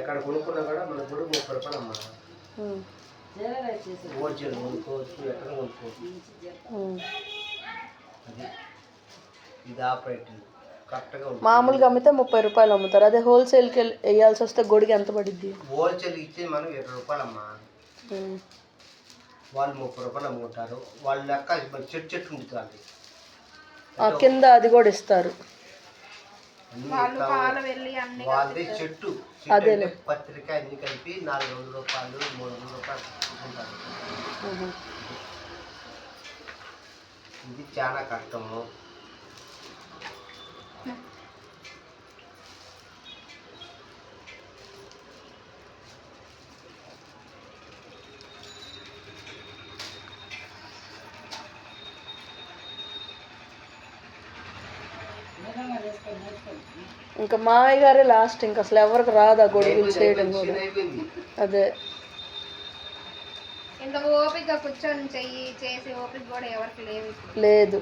ఎక్కడ కొనుక్కున్నా కూడా మన గుడి ముప్పై రూపాయలు అమ్మా. హోల్సేల్ కొనుక్కోవచ్చు ఎక్కడ కొనుక్కోవచ్చు. అది ఇది ఆపరేటింగ్ మామూలుగా అమ్మితే ముప్పై రూపాయలు అమ్ముతారు. అదే హోల్సేల్కి వెళ్ళి వేయాల్సి వస్తే గొడికి ఎంత పడిద్ది? హోల్సేల్ ఇచ్చే మనం ఇరవై రూపాయలు అమ్మా. వాళ్ళు ముప్పై రూపాయలు అమ్ముకుంటారు. వాళ్ళ లెక్క చెట్టు చెట్టు ఉంటుంది కింద అది కూడా ఇస్తారు. వాళ్ళది చెట్టు. పత్రిక అన్ని కలిపి నాలుగు వందల రూపాయలు మూడు వందల రూపాయలు తీసుకుంటారు. ఇది చాలా కష్టము. ఇంకా మామయ్య గారే లాస్ట్ ఇంకా అసలు ఎవరికి రాదు ఆ గొడుగులు చేయడం కూడా. అదే. ఇంత ఓపిక కూర్చొని చెయ్యి చేసి ఓపిక కూడా ఎవరికి ఇప్పుడు. లేదు.